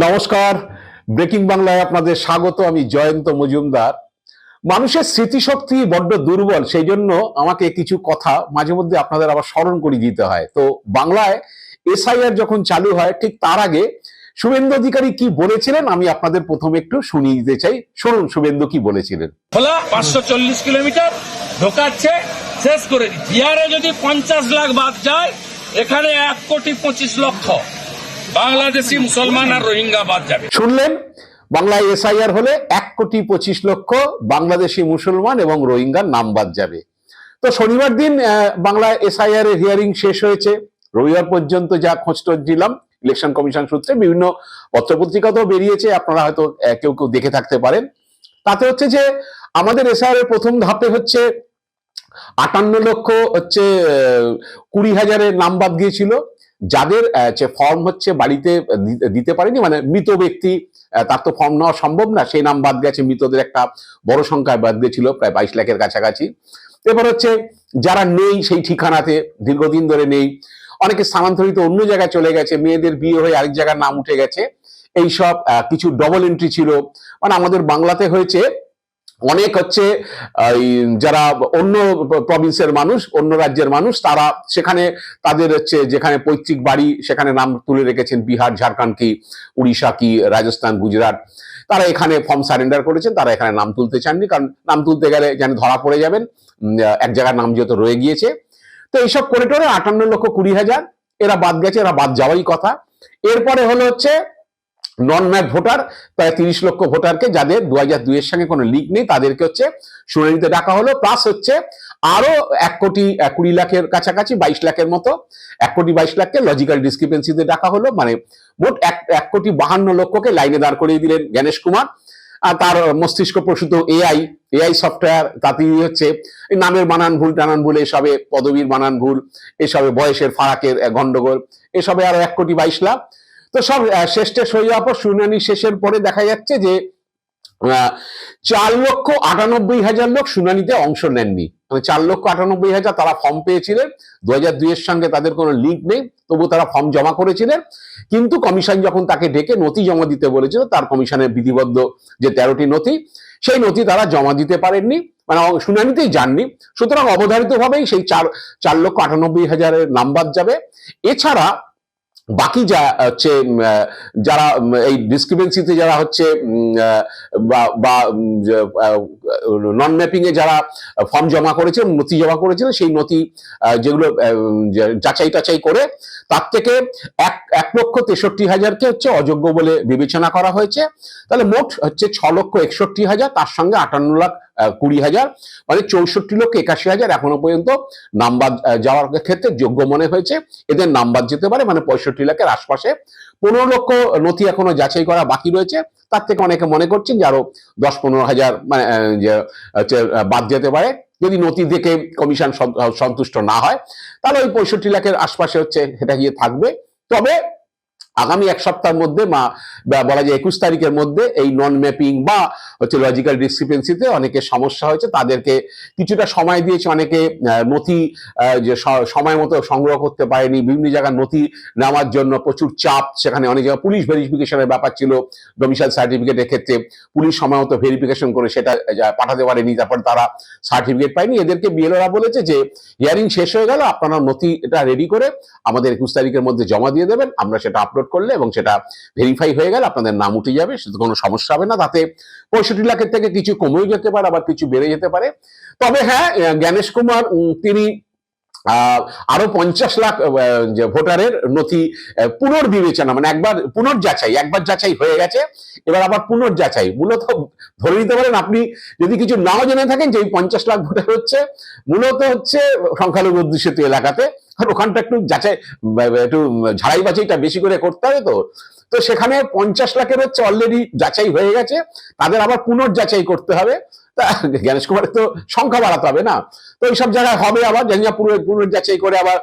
নমস্কার। ব্রেকিং বাংলায় আপনাদের স্বাগত, আমি জয়ন্ত মজুমদার। মানুষের স্মৃতিশক্তি বড্ড দুর্বল সেই জন্য আমাকে কিছু কথা মাঝে মধ্যে আপনাদের আবার স্মরণ করে দিতে হয়। তো বাংলায় এসআইআর যখন চালু হয়, ঠিক তার আগে শুভেন্দু অধিকারী কি বলেছিলেন আমি আপনাদের প্রথমে একটু শুনিয়ে দিতে চাই। শুনুন, শুভেন্দু কি বলেছিলেন। খোলা পাঁচশো চল্লিশ কিলোমিটার, ঢোকাচ্ছে, শেষ করে দিচ্ছে। যদি পঞ্চাশ লাখ বাদ যায়, এখানে এক কোটি পঁচিশ লক্ষ। বাংলাদেশি মুসলমান আর রোহিঙ্গা বাদ যাবে। শুনলেন? বাংলায় এসআইআর হলে এক কোটি পঁচিশ লক্ষ বাংলাদেশি মুসলমান এবং রোহিঙ্গার নাম বাদ যাবে। তো শনিবার দিন বাংলায় এসআইআর এর হিয়ারিং শেষ হয়েছে। রবিবার পর্যন্ত যা খোঁজ দিলাম ইলেকশন কমিশন সূত্রে বিভিন্ন পত্রপত্রিকাতেও বেরিয়েছে, আপনারা হয়তো কেউ কেউ দেখে থাকতে পারেন। তাতে হচ্ছে যে, আমাদের এসআইআর এর প্রথম ধাপে হচ্ছে আটান্ন লক্ষ হচ্ছে কুড়ি হাজারের নাম বাদ গিয়েছিল। যাদের যে ফর্ম হচ্ছে বাড়িতে দিতে পারেনি মানে মৃত ব্যক্তি তার তো ফর্ম নেওয়া সম্ভব না, সেই নাম বাদ গেছে, মৃতদের একটা বড় সংখ্যায় বাদ গিয়েছিল প্রায় বাইশ লাখের কাছাকাছি। এবার হচ্ছে, যারা নেই সেই ঠিকানাতে, দীর্ঘদিন ধরে নেই, অনেকে স্থানান্তরিত অন্য জায়গায় চলে গেছে, মেয়েদের বিয়ে হয়ে আরেক জায়গার নাম উঠে গেছে, এইসব কিছু ডবল এন্ট্রি ছিল। মানে আমাদের বাংলাতে হয়েছে অনেক হচ্ছে যারা অন্য প্রভিন্সের মানুষ, অন্য রাজ্যের মানুষ, তারা সেখানে তাদের হচ্ছে যেখানে পৈতৃক বাড়ি, সেখানে নাম তুলে রেখেছেন বিহার, ঝাড়খণ্ড কি, উড়িষ্যা কি, রাজস্থান, গুজরাট। তারা এখানে ফর্ম সারেন্ডার করেছেন, তারা এখানে নাম তুলতে চাননি, কারণ নাম তুলতে গেলে যেন ধরা পড়ে যাবেন এক জায়গার নাম যেহেতু রয়ে গিয়েছে। তো এইসব করে টোরে আটান্ন লক্ষ কুড়ি হাজার, এরা বাদ গেছে, এরা বাদ যাওয়াই কথা। এরপরে হলো হচ্ছে নন ম্যাপ ভোটার প্রায় তিরিশ লক্ষ ভোটারকে যাদের দু হাজার দুইয়ের সঙ্গে কোনো লিঙ্ক নেই, তাদেরকে হচ্ছে শুনানিতে ডাকা হলো। প্লাস হচ্ছে আরও এক কোটি কুড়ি লাখের কাছাকাছি, বাইশ লাখের মতো, এক কোটি বাইশ লাখকে লজিক্যাল ডিসক্রিপেন্সিতে ডাকা হলো। মানে মোট এক এক কোটি বাহান্ন লক্ষকে লাইনে দাঁড় করিয়ে দিলেন গণেশ কুমার। আর তার মস্তিষ্ক প্রসূত এআই এআই সফটওয়্যার তাতে হচ্ছে নামের বানান ভুল, টানান ভুল, এসবে পদবীর বানান ভুল, এসবে বয়সের ফারাকের গন্ডগোল, এসবে আরও এক কোটি বাইশ লাখ। তো সব শেষ টেস হয়ে যাওয়ার পর শুনানি শেষের পরে দেখা যাচ্ছে যে চার লক্ষ আটানব্বই হাজার লোক শুনানিতে অংশ নেননি। মানে চার লক্ষ আটানব্বই হাজার তারা ফর্ম পেয়েছিলেন। দু হাজার দুইয়ের সঙ্গে তাদের কোনো লিঙ্ক নেই তবু তারা ফর্ম জমা করেছিলেন। কিন্তু কমিশন যখন তাকে ডেকে নথি জমা দিতে বলেছিল, তার কমিশনের বিধিবদ্ধ যে তেরোটি নথি, সেই নথি তারা জমা দিতে পারেননি মানে শুনানিতেই যাননি। সুতরাং অবধারিতভাবেই সেই চার চার লক্ষ আটানব্বই হাজারের নাম্বার যাবে। এছাড়া বাকি যা হচ্ছে যারা এই ডিসক্রিপেন্সিতে যারা হচ্ছে বা- নন ম্যাপিং এ যারা ফর্ম জমা করেছেন নথি জমা করেছেন সেই নথি যেগুলো যাচাই টাচাই করে, তার থেকে এক এক লক্ষ তেষট্টি হাজারকে হচ্ছে অযোগ্য বলে বিবেচনা করা হয়েছে। তাহলে মোট হচ্ছে ছ লক্ষ একষট্টি হাজার, তার সঙ্গে আটান্ন লাখ কুড়ি হাজার মানে চৌষট্টি লক্ষ একাশি হাজার এখনও পর্যন্ত নাম্বার যাওয়ার ক্ষেত্রে যোগ্য মনে হয়েছে। এদের নাম্বার যেতে পারে মানে পঁয়ষট্টি লাখের আশপাশে। পনেরো লক্ষ নথি এখনও যাচাই করা বাকি রয়েছে। তার থেকে অনেকে মনে করছেন যে আরও দশ পনেরো হাজার মানে বাদ যেতে পারে। যদি নথি দেখে কমিশন সন্তুষ্ট না হয়, তাহলে ওই পঁয়ষট্টি লাখের আশপাশে হচ্ছে সেটা গিয়ে থাকবে। তবে আগামী এক সপ্তাহের মধ্যে মা বলা যায় একুশ তারিখের মধ্যে এই নন ম্যাপিং বা হচ্ছে লজিক্যাল ডিসক্রিপেন্সিতে অনেকে সমস্যা হয়েছে, তাদেরকে কিছুটা সময় দিয়েছে, অনেকে নথি যে সময় মতো সংগ্রহ করতে পারেনি, বিভিন্ন জায়গায় নথি নেওয়ার জন্য প্রচুর চাপ, সেখানে অনেক জায়গায় পুলিশ ভেরিফিকেশনের ব্যাপার ছিল ডোমিসাইল সার্টিফিকেটের ক্ষেত্রে পুলিশ সময় মতো ভেরিফিকেশন করে সেটা পাঠাতে পারেনি, তারপর তারা সার্টিফিকেট পায়নি। এদেরকে বিএলওরা বলেছে যে হিয়ারিং শেষ হয়ে গেল, আপনারা নথি এটা রেডি করে আমাদের একুশ তারিখের মধ্যে জমা দিয়ে দেবেন, আমরা সেটা আপলোড করলে এবং সেটা ভেরিফাই হয়ে গেলে আপনাদের নাম উঠে যাবে, সেটা কোনো সমস্যা হবে না। তাতে পঁয়ষট্টি লাখের থেকে কিছু কমেও যেতে পারে, আবার কিছু বেড়ে যেতে পারে। তবে হ্যাঁ জ্ঞানেশ কুমার তিনি আরও পঞ্চাশ লাখ ভোটারের নথি পুনর্বিবেচনা মানে একবার পুনর্যাচাই, একবার যাচাই হয়ে গেছে, এবার আবার পুনর্যাচাই। মূলত ধরে নিতে পারেন আপনি যদি কিছু নাও জেনে থাকেন যে পঞ্চাশ লাখ ভোটার হচ্ছে, মূলত হচ্ছে সংখ্যালঘু অধ্যুষিত এলাকাতে, আর ওখানটা একটু যাচাই একটু ঝাড়াই বাছাইটা বেশি করে করতে হবে তো। তো সেখানে পঞ্চাশ লাখের হচ্ছে অলরেডি যাচাই হয়ে গেছে, তাদের আবার পুনর্যাচাই করতে হবে। জ্ঞানেশ কুমারের তো সংখ্যা বাড়াতে হবে না। তো এইসব জায়গায় হবে আবার, জানি না পুরো পুনর্যাচাই করে আবার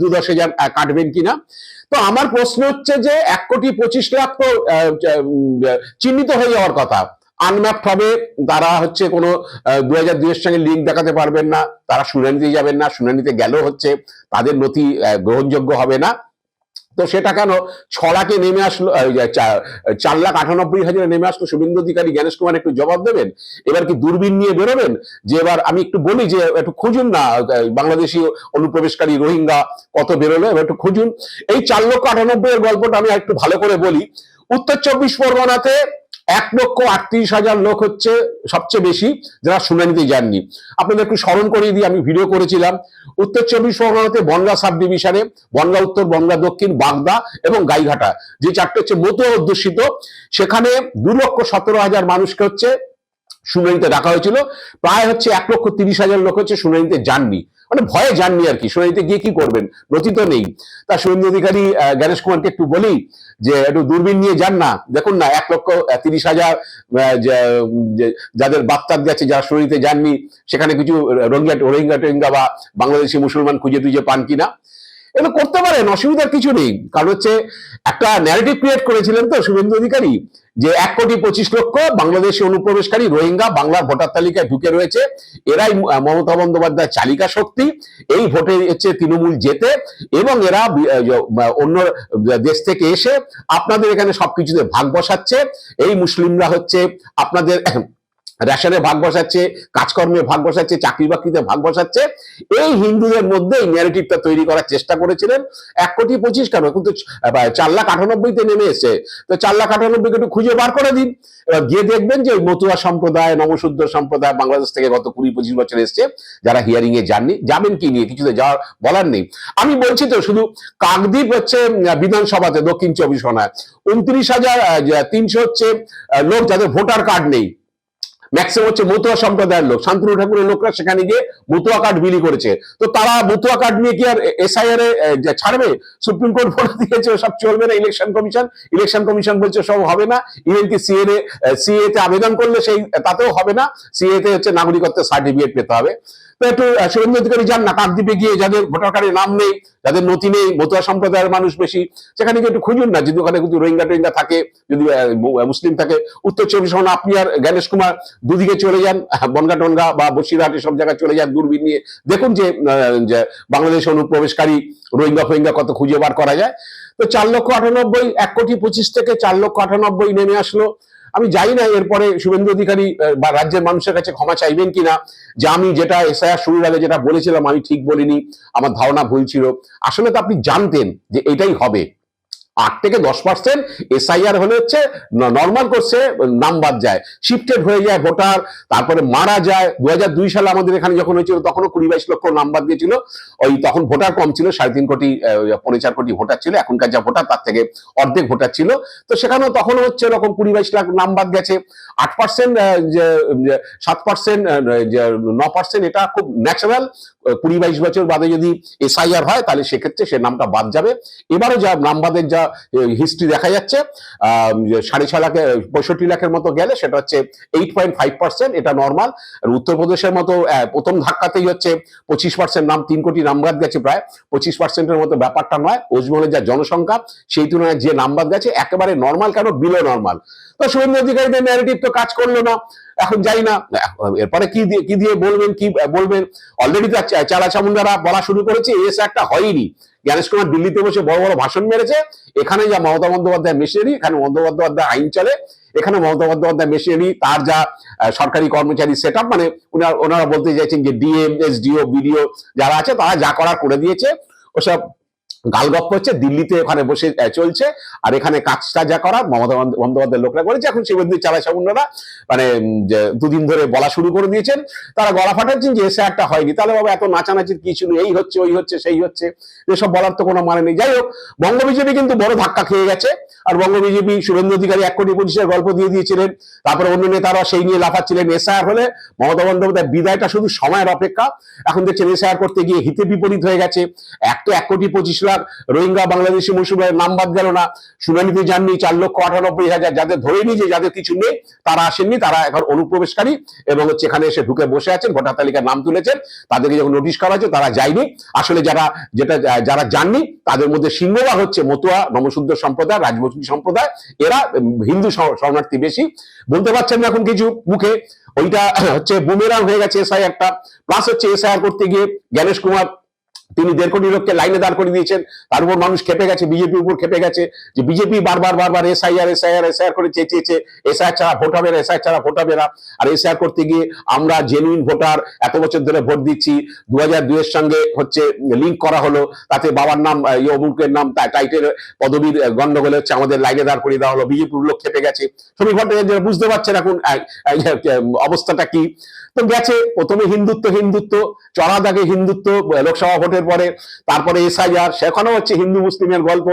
দু দশ হাজার কাটবেন কিনা। তো আমার প্রশ্ন হচ্ছে যে, এক কোটি পঁচিশ লাখ তো চিহ্নিত হয়ে যাওয়ার কথা। আনম্যাপড হবে তারা হচ্ছে কোনো দু হাজার দুইয়ের সঙ্গে লিঙ্ক দেখাতে পারবেন না। তারা শুনানিতে যাবেন না, শুনানিতে গেলেও হচ্ছে তাদের নথি গ্রহণযোগ্য হবে না। তো সেটা কেন? ছ লাখে নেমে আসলো চার লাখ আটানব্বই হাজারে নেমে আসলো শুভেন্দু অধিকারী, জ্ঞানেশ কুমার একটু জবাব দেবেন? এবার কি দূরবীন নিয়ে বেরোবেন? যে এবার আমি একটু বলি যে, একটু খুঁজুন না, বাংলাদেশি অনুপ্রবেশকারী রোহিঙ্গা কত বেরোলো, এবার একটু খুঁজুন। এই চার লক্ষ আটানব্বই এর গল্পটা আমি একটু ভালো করে বলি। উত্তর চব্বিশ পরগনাতে এক লক্ষ আটত্রিশ হাজার লোক হচ্ছে সবচেয়ে বেশি যারা শুনানিতে যাননি। আপনাদের একটু স্মরণ করিয়ে দিই, আমি ভিডিও করেছিলাম। উত্তর চব্বিশ পরগনাতে বনগা সাব ডিভিশনে বনগা উত্তর, বনগা দক্ষিণ, বাগদা এবং গাইঘাটা, যে চারটে হচ্ছে মতো অধ্যুষিত। সেখানে দু লক্ষ সতেরো হাজার মানুষকে হচ্ছে শুনানিতে ডাকা হয়েছিল। প্রায় হচ্ছে এক লক্ষ তিরিশ হাজার লোক হচ্ছে শুনানিতে যাননি। মানে ভয়ে যাননি আর কি। শুনানিতে গিয়ে কি করবেন? নথি তো নেই। তা শুভেন্দু অধিকারী জ্ঞানেশ কুমারকে একটু বলি যে, একটু দূরবীন নিয়ে যান না। দেখুন না, এক লক্ষ তিরিশ হাজার যাদের বাপ্তার গেছে, যারা শুনানিতে যাননি, সেখানে কিছু রোহিঙ্গা রোহিঙ্গা টোহিঙ্গা বা বাংলাদেশি মুসলমান খুঁজে টুজে পান কিনা? এগুলো করতে পারেন, অসুবিধার কিছু নেই। কারণ হচ্ছে একটা ন্যারেটিভ ক্রিয়েট করেছিলেন তো শুভেন্দু অধিকারী, যে এক কোটি পঁচিশ লক্ষ বাংলাদেশি অনুপ্রবেশকারী রোহিঙ্গা বাংলার ভোটার তালিকায় ঢুকে রয়েছে। এরাই মমতা বন্দ্যোপাধ্যায় চালিকা শক্তি। এই ভোটে হচ্ছে তৃণমূল জেতে এবং এরা অন্য দেশ থেকে এসে আপনাদের এখানে সবকিছুতে ভাগ বসাচ্ছে। এই মুসলিমরা হচ্ছে আপনাদের রেশনে ভাগ বসাচ্ছে, কাজকর্মে ভাগ বসাচ্ছে চাকরি বাকরিতে ভাগ বসাচ্ছে। এই হিন্দুদের মধ্যে এই ন্যারেটিভটা তৈরি করার চেষ্টা করেছিলেন। এক কোটি পঁচিশ কেন? কিন্তু চার লাখ আটানব্বইতে নেমে এসছে। তো চার লাখ আটানব্বইকে একটু খুঁজে বার করে দিন। এবার গিয়ে দেখবেন যে ওই মতুয়া সম্প্রদায় নবশুদ্ধ সম্প্রদায় বাংলাদেশ থেকে গত কুড়ি পঁচিশ বছর এসছে, যারা হিয়ারিং এ যাননি, যাবেন কি নিয়ে? কিছুতে যাওয়ার বলার নেই। আমি বলছি তো, শুধু কাকদ্বীপ হচ্ছে বিধানসভাতে দক্ষিণ চব্বিশ পরগনায়। উনত্রিশ হাজার তিনশো হচ্ছে লোক যাদের ভোটার কার্ড নেই। ম্যাক্সিমাম হচ্ছে মতুয়া সম্প্রদায়ের লোক। শান্তনু ঠাকুরের লোকরা সেখানে গিয়ে মতুয়া কার্ড বিলি করেছে। তো তারা মতুয়া কার্ড নিয়ে কি আর এসআইআর ছাড়বে? সুপ্রিম কোর্ট বলে দিয়েছে সব চলবে না। ইলেকশন কমিশন ইলেকশন কমিশন বলছে সব হবে না। ইভেন কি সিএ সিএ তে আবেদন করলে সেই, তাতেও হবে না। সিএ তে হচ্ছে নাগরিকত্বের সার্টিফিকেট পেতে হবে। শুভেন্দু অধিকারী যান না কাকদ্বীপে গিয়ে যাদের ভোটার কার্ডে নাম নেই, যাদের নথি নেই, মতুয়া সম্প্রদায়ের মানুষ বেশি, সেখানে গিয়ে একটু খুঁজুন না যদি ওখানে কিন্তু রোহিঙ্গা টোহিঙ্গা থাকে, যদি মুসলিম থাকে। উত্তর চব্বিশ পরগনা আপনি আর জ্ঞানেশ কুমার দুদিকে চলে যান বনগা টনগা বা বসিরহাট এসব জায়গায় চলে যান, দূরবীন নিয়ে। দেখুন যে বাংলাদেশ অনুপ্রবেশকারী রোহিঙ্গা ফোহিঙ্গা কত খুঁজে বার করা যায়। তো চার লক্ষ আটানব্বই, এক কোটি পঁচিশ থেকে চার লক্ষ আটানব্বই নেমে আসলো। আমি যাই না, এরপরে শুভেন্দু অধিকারী বা রাজ্যের মানুষের কাছে ক্ষমা চাইবেন কিনা, যে আমি যেটা এসআইআর শুরুর আগে যেটা বলেছিলাম, আমি ঠিক বলিনি, আমার ধারণা ভুল ছিল। আসলে তো আপনি জানতেন যে এটাই হবে। আট থেকে দশ পার্সেন্ট এসআইআর হলে হচ্ছে নর্মাল করছে নাম বাদ যায়। শিফটেড হয়ে যায় ভোটার তারপরে মারা যায়। দু হাজার দুই সালে আমাদের এখানে যখন হয়েছিল তখনও কুড়ি বাইশ লক্ষ নাম বাদ দিয়েছিল। ওই তখন ভোটার কম ছিল সাড়ে তিন কোটি আহ, পৌনে চার কোটি ভোটার ছিল। এখনকার যা ভোটার তার থেকে অর্ধেক ভোটার ছিল। তো সেখানেও তখন হচ্ছে এরকম কুড়ি বাইশ লাখ নাম বাদ গেছে। আট পার্সেন্ট সাত পার্সেন্ট ন পার্সেন্ট এটা খুব ন্যাচারাল কুড়ি বাইশ বছর বাদে যদি এসআইআর হয় তাহলে সেক্ষেত্রে সে নামটা বাদ যাবে। এবারও যা নাম বাদের যা হিস্ট্রি দেখা যাচ্ছে। সাড়ে ছ লাখে, পঁয়ষট্টি লাখের মতো গেলে সেটা হচ্ছে এইট পয়েন্ট ফাইভ পার্সেন্ট এটা নর্মাল আর উত্তরপ্রদেশের মতো প্রথম ধাক্কাতেই হচ্ছে পঁচিশ পার্সেন্ট নাম, তিন কোটি নাম বাদ গেছে প্রায়। পঁচিশ পার্সেন্টের মতো ব্যাপারটা নয় ওজমলের যা জনসংখ্যা, সেই তুলনায় যে নাম বাদ গেছে, একেবারে নর্মাল কেন বিলো নর্মাল তো শুভেন্দু অধিকারীদের ন্যারেটিভ তো কাজ করল না। এখন যাই না। এরপরে কি দিয়ে কি দিয়ে বলবেন, কি বলবেন? অলরেডি তো চালা চামুন্ডারা বলা শুরু করেছে এস একটা হয়নি। জ্ঞানেশ কুমার দিল্লিতে বসে বড় বড় ভাষণ মেরেছে। এখানে যা মমতা বন্দ্যোপাধ্যায় মেশিনারি, এখানে বন্দ্যোপাধ্যায় আইন চলে। এখানে মমতা বন্দ্যোপাধ্যায় মেশিনারি, তার যা সরকারি কর্মচারী সেট মানে ওনারা বলতে চাইছেন যে ডিএম এসডিও বিডিও যারা আছে, তারা যা করার করে দিয়েছে। ওসব গালগপ্প হচ্ছে, দিল্লিতে ওখানে বসে চলছে। আর এখানে কাজটা যা করা, মমতা বন্দ- বন্দ্যোপাধ্যায়ের লোকরা করেছে। এখন শিবন্দি চালা মানে দুদিন ধরে বলা শুরু করে দিয়েছেন। তারা গলা ফাটাচ্ছেন যে, এসে একটা হয়নি। তাহলে বাবা, এত নাচানাচির কি ছিল এই হচ্ছে, ওই হচ্ছে, সেই হচ্ছে। এসব বলার তো কোনো মানে নেই। যাই হোক, বঙ্গ বিজেপি কিন্তু বড় ধাক্কা খেয়ে গেছে। আর বঙ্গ বিজেপি শুভেন্দু অধিকারী এক কোটি পঁচিশের গল্প দিয়ে দিয়েছিলেন। তারপরে অন্য নেতারা সেই নিয়ে লাফাচ্ছিলেন এসআর হলে। মমতা বন্দ্যোপাধ্যায়, বিদায়টা শুধু সময়ের অপেক্ষা। এখন দেখছেন এসআর করতে গিয়ে হিতে বিপরীত হয়ে গেছে। এক তো এক কোটি পঁচিশ লাখ রোহিঙ্গা, বাংলাদেশি মুসলমানের নাম বাদ গেল না। শুনানিতে যাননি চার লক্ষ আটানব্বই হাজার। যাদের ধরে যে যাদের কিছু নেই, তারা আসেননি, তারা এখন অনুপ্রবেশকারী এবং হচ্ছে এখানে এসে ঢুকে বসে আছেন, ভোটার তালিকার নাম তুলেছেন। তাদেরকে যখন নোটিশ করা হয়েছে, তারা যায়নি। আসলে যারা, যেটা, যারা যাননি, তাদের মধ্যে সিংহভাগ হচ্ছে মতুয়া নমশুদ্ধ সম্প্রদায়, রাজবংশী সম্প্রদায়। এরা হিন্দু শরণার্থী বেশি। বলতে পারছেন না এখন কিছু মুখে। ওইটা হচ্ছে বুমেরাং হয়ে গেছে এসআই একটা। প্লাস হচ্ছে এসআইআর করতে গিয়ে জ্ঞানেশ কুমার তিনি দেড় কোটি লোককে লাইনে দাঁড় করে দিয়েছেন। তার উপর মানুষ খেপে গেছে বিজেপির উপর খেপে গেছে। যে বিজেপি বারবার বারবার এসআইআর এসআইআর এসআইআর করে চেঁচিয়েছে এসআইআর ছাড়া ভোট হবে না এসআইআর ছাড়া ভোট হবে না। আর এসআইআর করতে গিয়ে আমরা জেনুইন ভোটার এত বছর ধরে ভোট দিচ্ছি। দু হাজার দুইয়ের সঙ্গে হচ্ছে লিঙ্ক করা হলো। তাতে বাবার নাম ইয়ে অমুকের নাম টাইটেল পদবীর গন্ডগোলে হচ্ছে আমাদের লাইনে দাঁড় করিয়ে দেওয়া হলো। বিজেপির লোক খেপে গেছে। শ্রমিক ভট্টাচার্য বুঝতে পারছেন এখন আহ, অবস্থাটা কি। তো গেছে প্রথমে হিন্দুত্ব হিন্দুত্ব চড়া দাগে হিন্দুত্ব লোকসভা ভোটের পরে তারপরে এসআইআর সেখানেও হচ্ছে হিন্দু মুসলিমের গল্প,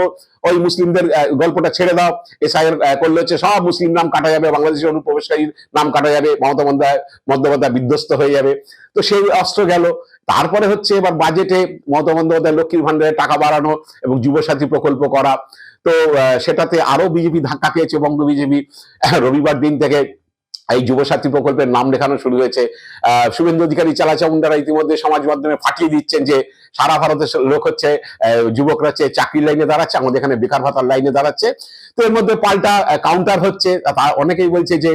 ওই মুসলিমদের গল্পটা ছেড়ে দাও। এসআইআর করলে হচ্ছে সব মুসলিম নাম কাটা যাবে, বাংলাদেশের অনুপ্রবেশকারীর নাম কাটা যাবে, মমতা বন্দ্যোপাধ্যায় বন্দ্যোপাধ্যায় বিধ্বস্ত হয়ে যাবে। তো সেই অস্ত্র গেল। তারপরে হচ্ছে এবার বাজেটে মমতা বন্দ্যোপাধ্যায়, লক্ষ্মীর ভান্ডারে টাকা বাড়ানো এবং যুবসাথী প্রকল্প করা। তো সেটাতে আরও বিজেপি ধাক্কা খেয়েছে, বঙ্গ বিজেপি। রবিবার দিন থেকে এই যুবসাথী প্রকল্পের নাম লেখানো শুরু হয়েছে। শুভেন্দু অধিকারী চালাচামুন্ডারা ইতিমধ্যে সমাজ মাধ্যমে ফাটিয়ে দিচ্ছেন যে সারা ভারতের লোক হচ্ছে যুবকরা হচ্ছে চাকরির লাইনে দাঁড়াচ্ছে, আমাদের এখানে বেকার ভাতার লাইনে দাঁড়াচ্ছে। তো এর মধ্যে পাল্টা কাউন্টার হচ্ছে। অনেকেই বলছে যে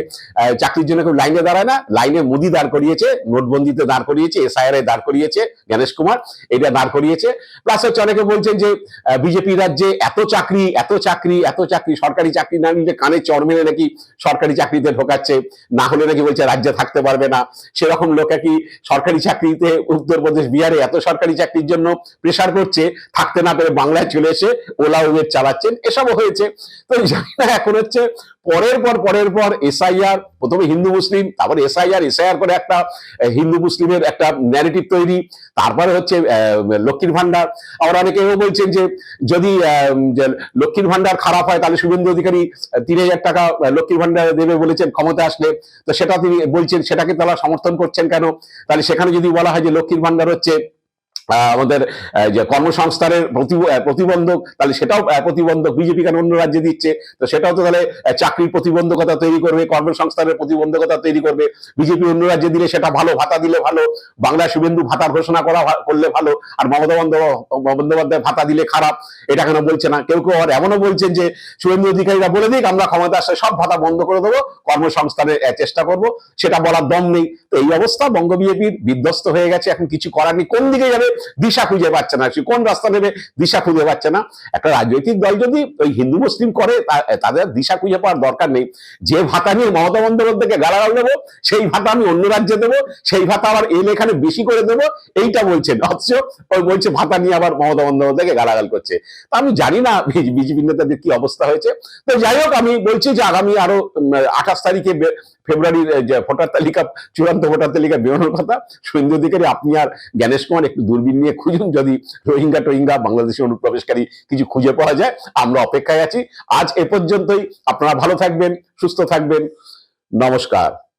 চাকরির জন্য কেউ লাইনে দাঁড়ায় না। লাইনে মোদি দাঁড় করিয়েছে, নোটবন্দিতে দাঁড় করিয়েছে এসআইআর এ দাঁড় করিয়েছে গণেশ কুমার এটা দাঁড় করিয়েছে। প্লাস হচ্ছে অনেকে বলছেন যে বিজেপি রাজ্যে এত চাকরি এত চাকরি এত চাকরি, সরকারি চাকরি না নিলে কানে চড় মেরে নাকি সরকারি চাকরিতে ঢোকাচ্ছে? না হলে নাকি বলছে রাজ্যে থাকতে পারবে না। সেরকম লোকে কি সরকারি চাকরিতে উত্তরপ্রদেশ, বিহারে এত সরকারি চাকরির জন্য প্রেশার করছে? থাকতে না পেরে বাংলায় চলে এসে ওলা উবের চালাচ্ছেন। এসবও হয়েছে। এখন হচ্ছে পরের পর পরের পর এসআইআর প্রথমে হিন্দু মুসলিম, তারপর এসআইআর এসআইআর করে একটা হিন্দু মুসলিমের একটা ন্যারেটিভ তৈরি, তারপরে হচ্ছে লক্ষ্মীর ভান্ডার আবার অনেকে বলছেন যে, যদি লক্ষ্মীর ভান্ডার খারাপ হয়, তাহলে শুভেন্দু অধিকারী তিন হাজার টাকা লক্ষ্মীর ভান্ডার দেবে বলেছেন ক্ষমতা আসলে। তো সেটা তিনি বলছেন, সেটাকে তারা সমর্থন করছেন কেন? তাহলে সেখানে যদি বলা হয় যে লক্ষ্মীর ভান্ডার হচ্ছে আমাদের যে কর্মসংস্থানের প্রতিবন্ধক, তাহলে সেটাও প্রতিবন্ধক বিজেপি কেন অন্য রাজ্যে দিচ্ছে? তো সেটাও তো তাহলে চাকরির প্রতিবন্ধকতা তৈরি করবে, কর্মসংস্থানের প্রতিবন্ধকতা তৈরি করবে। বিজেপি অন্য রাজ্যে দিলে সেটা ভালো, ভাতা দিলে ভালো, বাংলা শুভেন্দু ভাতার ঘোষণা করা করলে ভালো, আর মমতা বন্দ্যোপাধ্যায় ভাতা দিলে খারাপ, এটা কেন বলছে না? কেউ কেউ আবার এমনও বলছেন যে, শুভেন্দু অধিকারীরা বলে দিক, আমরা ক্ষমতা আসলে সব ভাতা বন্ধ করে দেবো, কর্মসংস্থানের চেষ্টা করব, সেটা বলার দম নেই। তো এই অবস্থা, বঙ্গ বিজেপির বিধ্বস্ত হয়ে গেছে, এখন কিছু করার নেই। কোন দিকে যাবে? দিশা খুঁজে পাচ্ছে না। সে কোন রাস্তা নেবে, দিশা খুঁজে পাচ্ছে না। একটা রাজনৈতিক দল যদি ওই হিন্দু মুসলিম করে তাদের দিশা খুঁজে পাওয়ার দরকার নেই। যে ভাতা নিয়ে মমতা বন্দ্যোপাধ্যায়কে গালাগাল দেবো, সেই ভাতা আমি অন্য রাজ্যে দেবো, সেই ভাতা আবার এলে এখানে বেশি করে দেবো, এইটা বলছেন। অথচ ওই বলছে ভাতা নিয়ে আবার মমতা বন্দ্যোপাধ্যায়কে গালাগাল করছে। তা আমি জানি না বিজেপি নেতাদের কি অবস্থা হয়েছে। তো যাই হোক, আমি বলছি যে আগামী আরও আঠাশ তারিখে ফেব্রুয়ারির, যে ভোটার তালিকা, চূড়ান্ত ভোটার তালিকা বেরোনোর কথা শুভেন্দু অধিকারী আপনি আর জ্ঞানেশ কুমার একটু দূরবীন নিয়ে খুঁজুন যদি রোহিঙ্গা টোহিঙ্গা বাংলাদেশের অনুপ্রবেশকারী কিছু খুঁজে পাওয়া যায়, আমরা অপেক্ষায় আছি। আজ এ পর্যন্তই। আপনারা ভালো থাকবেন, সুস্থ থাকবেন। নমস্কার।